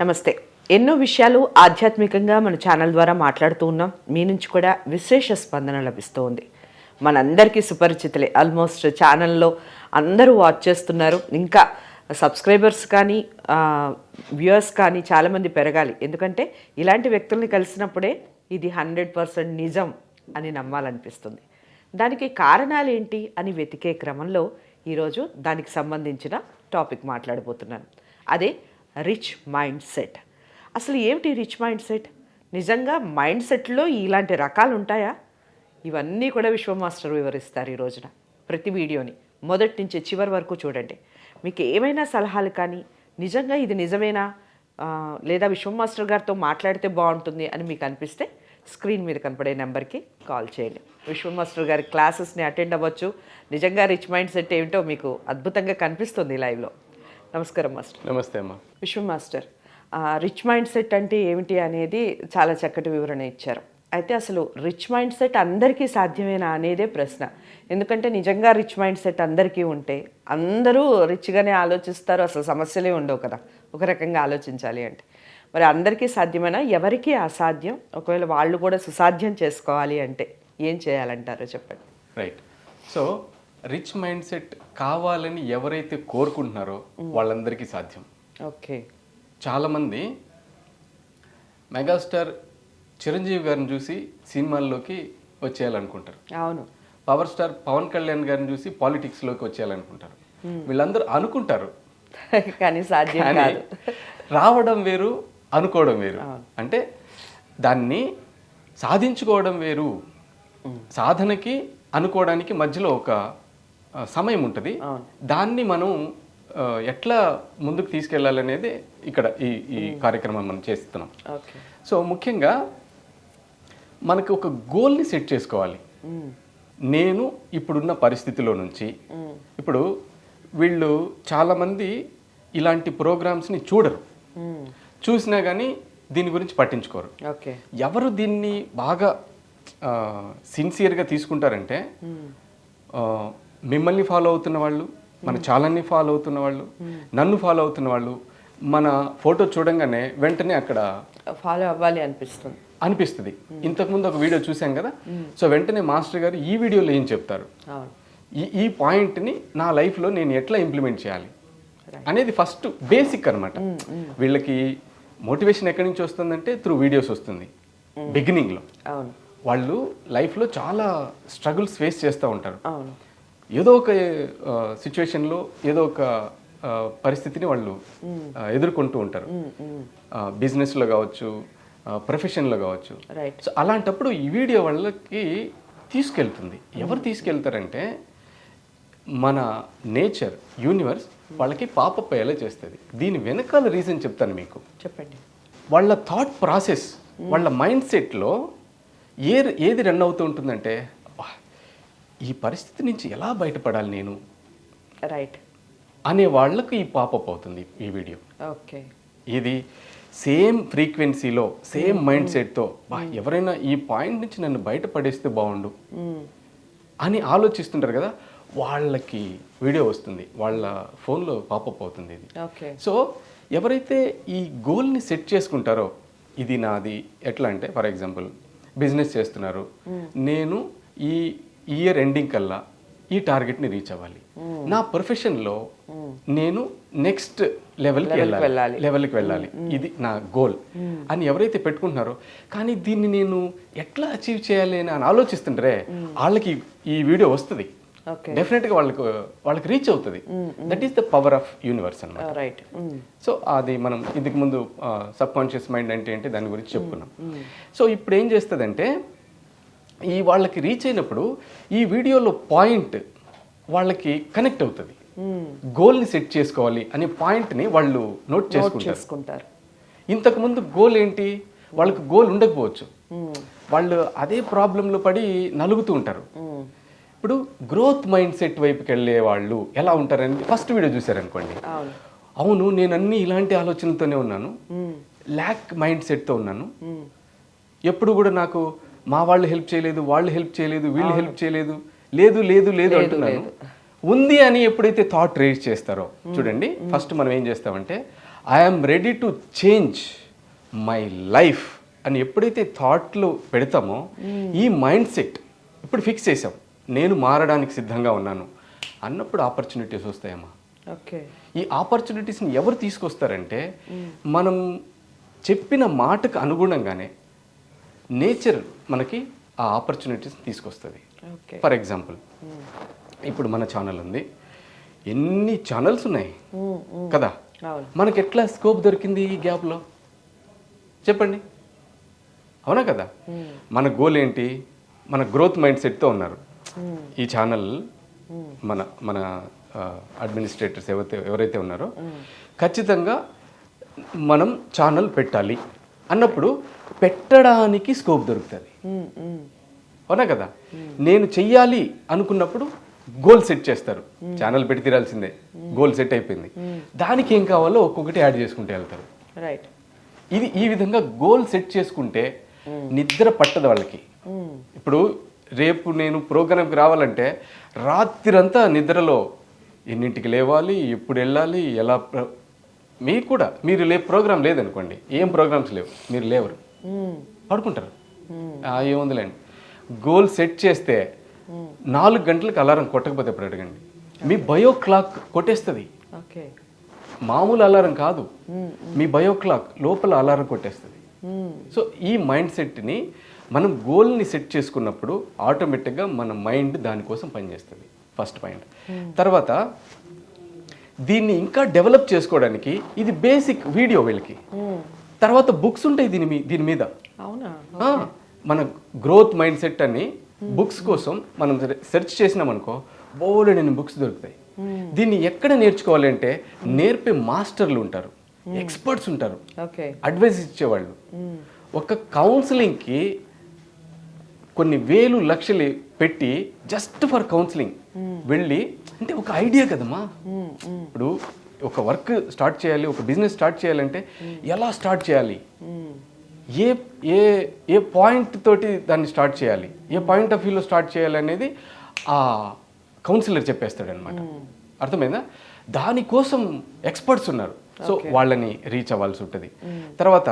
నమస్తే. ఎన్నో విషయాలు ఆధ్యాత్మికంగా మన ఛానల్ ద్వారా మాట్లాడుతూ ఉన్నాం. మీ నుంచి కూడా విశేష స్పందన లభిస్తూ ఉంది మనందరికీ సుపరిచితులే. ఆల్మోస్ట్ ఛానల్లో అందరూ వాచ్ చేస్తున్నారు. ఇంకా సబ్స్క్రైబర్స్ కానీ వ్యూయర్స్ కానీ చాలామంది పెరగాలి. ఎందుకంటే ఇలాంటి వ్యక్తుల్ని కలిసినప్పుడే ఇది హండ్రెడ్ పర్సెంట్ నిజం అని నమ్మాలనిపిస్తుంది. దానికి కారణాలు ఏంటి అని వెతికే క్రమంలో ఈరోజు దానికి సంబంధించిన టాపిక్ మాట్లాడబోతున్నాను. అదే రిచ్ మైండ్ సెట్ అసలు ఏమిటి రిచ్ మైండ్ సెట్ నిజంగా మైండ్ సెట్లో ఇలాంటి రకాలు ఉంటాయా ఇవన్నీ కూడా విశ్వ మాస్టర్ వివరిస్తారు ఈ రోజున ప్రతి వీడియోని. మొదటి నుంచి చివరి వరకు చూడండి. మీకు ఏమైనా సలహాలు కానీ నిజంగా ఇది నిజమేనా? లేదా విశ్వ మాస్టర్ గారితో మాట్లాడితే బాగుంటుంది అని మీకు అనిపిస్తే స్క్రీన్ మీద కనపడే నెంబర్కి కాల్ చేయండి. విశ్వమాస్టర్ గారి క్లాసెస్ని అటెండ్ అవ్వచ్చు. నిజంగా రిచ్ మైండ్ సెట్ ఏమిటో మీకు అద్భుతంగా కనిపిస్తుంది లైవ్లో. నమస్కారం మాస్టర్. నమస్తే అమ్మా. విశ్వ మాస్టర్. రిచ్ మైండ్ సెట్ అంటే ఏమిటి అనేది చాలా చక్కటి వివరణ ఇచ్చారు. అయితే అసలు రిచ్ మైండ్ సెట్ అందరికీ సాధ్యమేనా అనేదే ప్రశ్న. ఎందుకంటే నిజంగా రిచ్ మైండ్ సెట్ అందరికీ ఉంటే అందరూ రిచ్గానే ఆలోచిస్తారు అసలు సమస్యలే ఉండవు కదా. ఒక రకంగా ఆలోచించాలి అంటే. మరి అందరికీ సాధ్యమేనా? ఎవరికీ అసాధ్యం? ఒకవేళ వాళ్ళు కూడా సుసాధ్యం చేసుకోవాలి అంటే ఏం చేయాలంటారో చెప్పండి. Right. So rich mind set కావాలని ఎవరైతే కోరుకుంటున్నారో వాళ్ళందరికీ సాధ్యం. ఓకే. చాలామంది మెగాస్టార్ చిరంజీవి గారిని చూసి సినిమాల్లోకి వచ్చేయాలనుకుంటారు. అవును. పవర్ స్టార్ పవన్ కళ్యాణ్ గారిని చూసి పాలిటిక్స్లోకి వచ్చేయాలనుకుంటారు. వీళ్ళందరూ అనుకుంటారు. కానీ సాధ్యం కాదు. రావడం వేరు అనుకోవడం వేరు. అంటే దాన్ని సాధించుకోవడం వేరు. సాధనకి అనుకోవడానికి మధ్యలో ఒక సమయం ఉంటుంది. దాన్ని మనం ఎట్లా ముందుకు తీసుకెళ్ళాలనేది ఇక్కడ ఈ ఈ కార్యక్రమం మనం చేస్తున్నాం. సో ముఖ్యంగా మనకు ఒక గోల్ని సెట్ చేసుకోవాలి. నేను ఇప్పుడున్న పరిస్థితిలో నుంచి ఇప్పుడు వీళ్ళు చాలామంది ఇలాంటి ప్రోగ్రామ్స్ని చూడరు. చూసినా కానీ దీని గురించి పట్టించుకోరు. ఓకే. ఎవరు దీన్ని బాగా సిన్సియర్గా తీసుకుంటారంటే మిమ్మల్ని ఫాలో అవుతున్న వాళ్ళు మన ఛానల్ని ఫాలో అవుతున్న వాళ్ళు నన్ను ఫాలో అవుతున్న వాళ్ళు మన ఫోటో చూడంగానే వెంటనే అక్కడ ఫాలో అవ్వాలి అనిపిస్తుంది. అనిపిస్తుంది. ఇంతకుముందు ఒక వీడియో చూసాం కదా? సో వెంటనే మాస్టర్ గారు ఈ వీడియోలో ఏం చెప్తారు? ఈ ఈ పాయింట్ని నా లైఫ్లో నేను ఎట్లా ఇంప్లిమెంట్ చేయాలి? అనేది ఫస్ట్ బేసిక్ అనమాట వీళ్ళకి మోటివేషన్ ఎక్కడి నుంచి వస్తుందంటే త్రూ వీడియోస్ వస్తుంది. బిగినింగ్లో వాళ్ళు లైఫ్లో చాలా స్ట్రగుల్స్ ఫేస్ చేస్తూ ఉంటారు. ఏదో ఒక సిచ్యువేషన్లో ఏదో ఒక పరిస్థితిని వాళ్ళు ఎదుర్కొంటూ ఉంటారు. బిజినెస్లో కావచ్చు ప్రొఫెషన్లో కావచ్చు. సో అలాంటప్పుడు ఈ వీడియో వాళ్ళకి తీసుకెళ్తుంది. ఎవరు తీసుకెళ్తారంటే మన నేచర్ యూనివర్స్ వాళ్ళకి పాపప్ అయ్యేలా చేస్తుంది. దీని వెనకాల రీజన్ చెప్తాను మీకు. చెప్పండి. వాళ్ళ థాట్ ప్రాసెస్ వాళ్ళ మైండ్ సెట్లో ఏ ఏది రన్ అవుతూ ఉంటుందంటే "అబ్బా, ఈ పరిస్థితి నుంచి ఎలా బయటపడాలి నేను? రైట్ అనే వాళ్ళకు ఈ పాపప్ అవుతుంది ఈ వీడియో. ఓకే ఇది సేమ్ ఫ్రీక్వెన్సీలో సేమ్ మైండ్ సెట్తో బా ఎవరైనా ఈ పాయింట్ నుంచి నన్ను బయటపడేస్తే బాగుండు అని ఆలోచిస్తుంటారు కదా వాళ్ళకి వీడియో వస్తుంది వాళ్ళ ఫోన్లో పాపప్ అవుతుంది ఇది. ఓకే సో ఎవరైతే ఈ గోల్ని సెట్ చేసుకుంటారో ఇది నాది ఎట్లా అంటే ఫర్ ఎగ్జాంపుల్ బిజినెస్ చేస్తున్నారు. నేను ఈ ఇయర్ ఎండింగ్ కల్లా ఈ టార్గెట్ని రీచ్ అవ్వాలి. నా ప్రొఫెషన్లో నేను నెక్స్ట్ లెవెల్కి వెళ్ళాలి. లెవెల్కి వెళ్ళాలి. ఇది నా గోల్. అని ఎవరైతే పెట్టుకుంటున్నారో కానీ దీన్ని నేను ఎట్లా అచీవ్ చేయాలి అని అని ఆలోచిస్తుంటారే వాళ్ళకి ఈ వీడియో వస్తుంది. డెఫినెట్గా వాళ్ళకు వాళ్ళకి రీచ్ అవుతుంది. That is the power of universe అన్నమాట. రైట్ సో అది మనం ఇందుకు ముందు సబ్ కాన్షియస్ మైండ్ అంటే ఏంటి దాని గురించి చెప్పుకున్నాం. సో ఇప్పుడు ఏం చేస్తుందంటే ఈ వాళ్ళకి రీచ్ అయినప్పుడు ఈ వీడియోలో పాయింట్ వాళ్ళకి కనెక్ట్ అవుతుంది. గోల్ని సెట్ చేసుకోవాలి అనే పాయింట్ని వాళ్ళు నోట్ చేసుకుంటారు. ఇంతకుముందు గోల్ ఏంటి? వాళ్ళకి గోల్ ఉండకపోవచ్చు. వాళ్ళు అదే ప్రాబ్లంలో పడి నలుగుతూ ఉంటారు. ఇప్పుడు గ్రోత్ మైండ్ సెట్ వైపుకి వెళ్ళే వాళ్ళు ఎలా ఉంటారని ఫస్ట్ వీడియో చూసారనుకోండి అవును. అవును నేను అన్ని ఇలాంటి ఆలోచనలతోనే ఉన్నాను. ల్యాక్ మైండ్ సెట్తో ఉన్నాను. ఎప్పుడు కూడా నాకు మా వాళ్ళు హెల్ప్ చేయలేదు వాళ్ళు హెల్ప్ చేయలేదు వీళ్ళు హెల్ప్ చేయలేదు. లేదు లేదు లేదు అంటున్నాను. ఉంది అని ఎప్పుడైతే థాట్ రేజ్ చేస్తారో చూడండి ఫస్ట్ మనం ఏం చేస్తామంటే I'm ready to change my life అని ఎప్పుడైతే థాట్లు పెడతామో ఈ మైండ్ సెట్ ఇప్పుడు ఫిక్స్ చేసాం నేను మారడానికి సిద్ధంగా ఉన్నాను. అన్నప్పుడు ఆపర్చునిటీస్ వస్తాయమ్మా. ఓకే. ఈ ఆపర్చునిటీస్ని ఎవరు తీసుకొస్తారంటే మనం చెప్పిన మాటకు అనుగుణంగానే నేచర్ మనకి ఆ ఆపర్చునిటీస్ తీసుకొస్తుంది. ఫర్ ఎగ్జాంపుల్ ఇప్పుడు మన ఛానల్ ఉంది. ఎన్ని ఛానల్స్ ఉన్నాయి? కదా? అవును. మనకి ఎట్లా స్కోప్ దొరికింది ఈ గ్యాప్లో చెప్పండి. అవునా కదా? మన గోల్ ఏంటి? మన గ్రోత్ మైండ్ సెట్తో ఉన్నారు. ఈ ఛానల్ మన మన అడ్మినిస్ట్రేటర్స్ ఎవరైతే ఎవరైతే ఉన్నారో ఖచ్చితంగా మనం ఛానల్ పెట్టాలి. అన్నప్పుడు పెట్టడానికి స్కోప్ దొరుకుతుంది. అవునా కదా? నేను చెయ్యాలి అనుకున్నప్పుడు గోల్ సెట్ చేస్తారు. ఛానల్ పెట్టి తీరాల్సిందే. గోల్ సెట్ అయిపోయింది. దానికి ఏం కావాలో ఒక్కొక్కటి యాడ్ చేసుకుంటూ వెళ్తారు. రైట్ ఇది ఈ విధంగా గోల్ సెట్ చేసుకుంటే నిద్ర పట్టదు వాళ్ళకి. ఇప్పుడు రేపు నేను ప్రోగ్రామ్కి రావాలంటే రాత్రిరంతా నిద్రలో ఎన్నింటికి లేవాలి ఎప్పుడు వెళ్ళాలి ఎలా మీకు కూడా మీరు లే ప్రోగ్రామ్ లేదనుకోండి ఏం ప్రోగ్రామ్స్ లేవు మీరు లేవరు. పడుకుంటారు. ఏముందిలేండి. గోల్ సెట్ చేస్తే నాలుగు గంటలకు అలారం కొట్టకపోతే ఇప్పుడు అడగండి? మీ బయో క్లాక్ కొట్టేస్తుంది. మామూలు అలారం కాదు. మీ బయో క్లాక్ లోపల అలారం కొట్టేస్తుంది. సో ఈ మైండ్ సెట్ని మనం గోల్ని సెట్ చేసుకున్నప్పుడు ఆటోమేటిక్గా మన మైండ్ దానికోసం పనిచేస్తుంది. First point. తర్వాత దీన్ని ఇంకా డెవలప్ చేసుకోవడానికి ఇది బేసిక్ వీడియో వీళ్ళకి. తర్వాత బుక్స్ ఉంటాయి దీని మీ దీని మీద. మన గ్రోత్ మైండ్ సెట్ అని బుక్స్ కోసం మనం సెర్చ్ చేసినాం అనుకో బోలెడని బుక్స్ దొరుకుతాయి. దీన్ని ఎక్కడ నేర్చుకోవాలి అంటే నేర్పే మాస్టర్లు ఉంటారు ఎక్స్పర్ట్స్ ఉంటారు అడ్వైస్ ఇచ్చేవాళ్ళు. ఒక కౌన్సిలింగ్కి కొన్ని వేలు లక్షలు పెట్టి జస్ట్ ఫర్ కౌన్సిలింగ్ వెళ్ళి అంటే ఒక ఐడియా కదమ్మా. మ్మ్, మ్మ్. ఇప్పుడు ఒక వర్క్ స్టార్ట్ చేయాలి ఒక బిజినెస్ స్టార్ట్ చేయాలంటే ఎలా స్టార్ట్ చేయాలి. ఏ ఏ ఏ పాయింట్ తోటి దాన్ని స్టార్ట్ చేయాలి? ఏ పాయింట్ ఆఫ్ వ్యూలో స్టార్ట్ చేయాలి అనేది ఆ కౌన్సిలర్ చెప్పేస్తాడు అనమాట అర్థమైందా? దానికోసం ఎక్స్పర్ట్స్ ఉన్నారు. సో వాళ్ళని రీచ్ అవ్వాల్సి ఉంటుంది. తర్వాత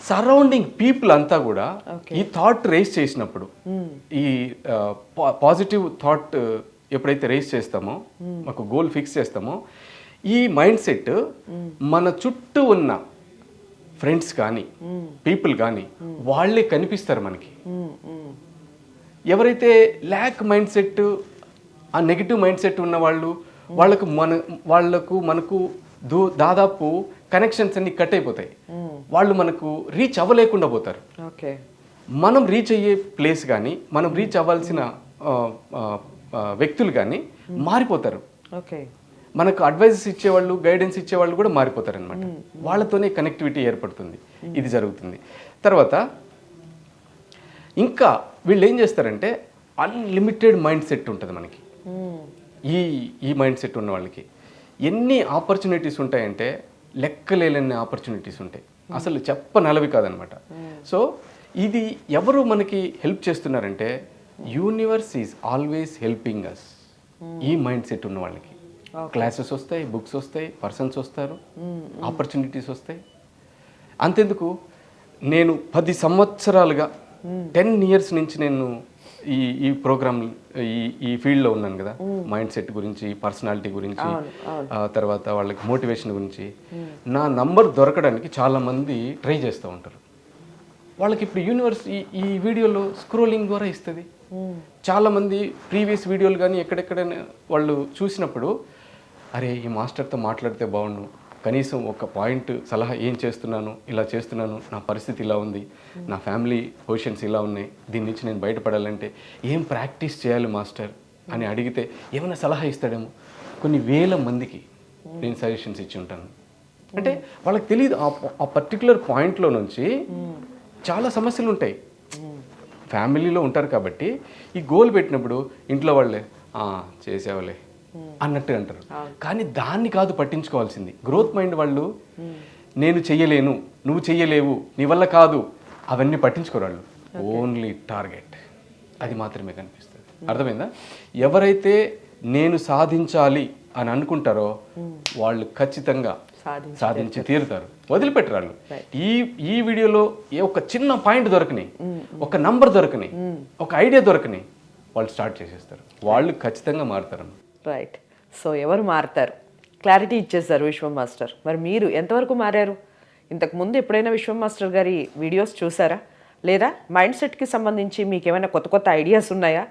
సరౌండింగ్ పీపుల్ అంతా కూడా ఈ థాట్ రేస్ చేసినప్పుడు ఈ పాజిటివ్ థాట్ ఎప్పుడైతే రేస్ చేస్తామో మాకు గోల్ ఫిక్స్ చేస్తామో ఈ మైండ్ సెట్ మన చుట్టూ ఉన్న ఫ్రెండ్స్ కానీ పీపుల్ కానీ వాళ్ళే కనిపిస్తారు మనకి. ఎవరైతే ల్యాక్ మైండ్ సెట్ ఆ నెగిటివ్ మైండ్ సెట్ ఉన్న వాళ్ళు వాళ్ళకు మన వాళ్ళకు మనకు దూ దాదాపు కనెక్షన్స్ అన్ని కట్ అయిపోతాయి. వాళ్ళు మనకు రీచ్ అవ్వలేకుండా పోతారు. ఓకే. మనం రీచ్ అయ్యే ప్లేస్ కానీ మనం రీచ్ అవ్వాల్సిన వ్యక్తులు కానీ మారిపోతారు. ఓకే. మనకు అడ్వైజెస్ ఇచ్చేవాళ్ళు గైడెన్స్ ఇచ్చేవాళ్ళు కూడా మారిపోతారు అనమాట వాళ్ళతోనే కనెక్టివిటీ ఏర్పడుతుంది. ఇది జరుగుతుంది. తర్వాత ఇంకా వీళ్ళు ఏం చేస్తారంటే అన్లిమిటెడ్ మైండ్ సెట్ ఉంటుంది మనకి. ఈ ఈ మైండ్ సెట్ ఉన్న వాళ్ళకి. ఎన్ని ఆపర్చునిటీస్ ఉంటాయంటే లెక్కలేని ఆపర్చునిటీస్ ఉంటాయి. అసలు చెప్పనలవి కాదనమాట సో ఇది ఎవరు మనకి హెల్ప్ చేస్తున్నారంటే universe is always helping us ఈ మైండ్ సెట్ ఉన్న వాళ్ళకి. క్లాసెస్ వస్తాయి బుక్స్ వస్తాయి పర్సన్స్ వస్తారు ఆపర్చునిటీస్ వస్తాయి. అంతెందుకు? నేను పది సంవత్సరాలుగా టెన్ ఇయర్స్ నుంచి నేను ఈ ఈ ప్రోగ్రామ్ ఈ ఈ ఫీల్డ్లో ఉన్నాను కదా. మైండ్ సెట్ గురించి పర్సనాలిటీ గురించి తర్వాత వాళ్ళకి మోటివేషన్ గురించి. నా నంబర్ దొరకడానికి చాలా మంది ట్రై చేస్తూ ఉంటారు. వాళ్ళకి ఇప్పుడు యూనివర్స్ ఈ ఈ వీడియోలో స్క్రోలింగ్ ద్వారా ఇస్తుంది. చాలా మంది ప్రీవియస్ వీడియోలు కానీ ఎక్కడెక్కడైనా వాళ్ళు చూసినప్పుడు అరే ఈ మాస్టర్తో మాట్లాడితే బాగుండు. కనీసం ఒక పాయింట్ సలహా ఏం చేస్తున్నాను ఇలా చేస్తున్నాను నా పరిస్థితి ఇలా ఉంది నా ఫ్యామిలీ పొజిషన్స్ ఇలా ఉన్నాయి దీని నుంచి నేను బయటపడాలంటే ఏం ప్రాక్టీస్ చేయాలి మాస్టర్ అని అడిగితే ఏమైనా సలహా ఇస్తాడేమో. కొన్ని వేల మందికి నేను సజెషన్స్ ఇచ్చి ఉంటాను. అంటే వాళ్ళకి తెలియదు ఆ- ఆ పర్టికులర్ పాయింట్లో నుంచి చాలా సమస్యలు ఉంటాయి ఫ్యామిలీలో ఉంటారు కాబట్టి ఈ గోల్ పెట్టినప్పుడు ఇంట్లో వాళ్ళే "ఆ, చేసావులే అన్నట్టు అంటారు. కానీ దాన్ని కాదు పట్టించుకోవాల్సింది. గ్రోత్ మైండ్ వాళ్ళు నేను చెయ్యలేను నువ్వు చెయ్యలేవు నీ వల్ల కాదు అవన్నీ పట్టించుకోరు వాళ్ళు. ఓన్లీ టార్గెట్ అది మాత్రమే కనిపిస్తుంది. అర్థమైందా? ఎవరైతే నేను సాధించాలి అని అనుకుంటారో వాళ్ళు ఖచ్చితంగా సాధించి తీరుతారు. వదిలిపెట్టరాళ్ళు. ఈ ఈ వీడియోలో ఏ ఒక చిన్న పాయింట్ దొరకని ఒక నంబర్ దొరకని ఒక ఐడియా దొరకని వాళ్ళు స్టార్ట్ చేసేస్తారు. వాళ్ళు ఖచ్చితంగా మారుతారు. రైట్ సో ఎవరు మారుతారు? క్లారిటీ ఇచ్చేసారు విశ్వం మాస్టర్. మరి మీరు ఎంతవరకు మారారు? ఇంతకు ముందు ఎప్పుడైనా విశ్వం మాస్టర్ గారి వీడియోస్ చూసారా? లేదా మైండ్ సెట్కి సంబంధించి మీకు ఏమైనా కొత్త కొత్త ఐడియాస్ ఉన్నాయా?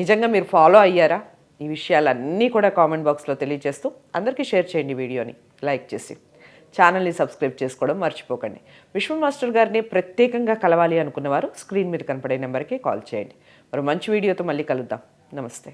నిజంగా మీరు ఫాలో అయ్యారా? ఈ విషయాలన్నీ కూడా కామెంట్ బాక్స్లో తెలియజేస్తూ అందరికీ షేర్ చేయండి వీడియోని. లైక్ చేసి. ఛానల్ని సబ్స్క్రైబ్ చేసుకోవడం మర్చిపోకండి. విశ్వం మాస్టర్ గారిని ప్రత్యేకంగా కలవాలి అనుకున్నవారు స్క్రీన్ మీద కనపడే నెంబర్కి కాల్ చేయండి. మరి మంచి వీడియోతో మళ్ళీ కలుద్దాం. నమస్తే.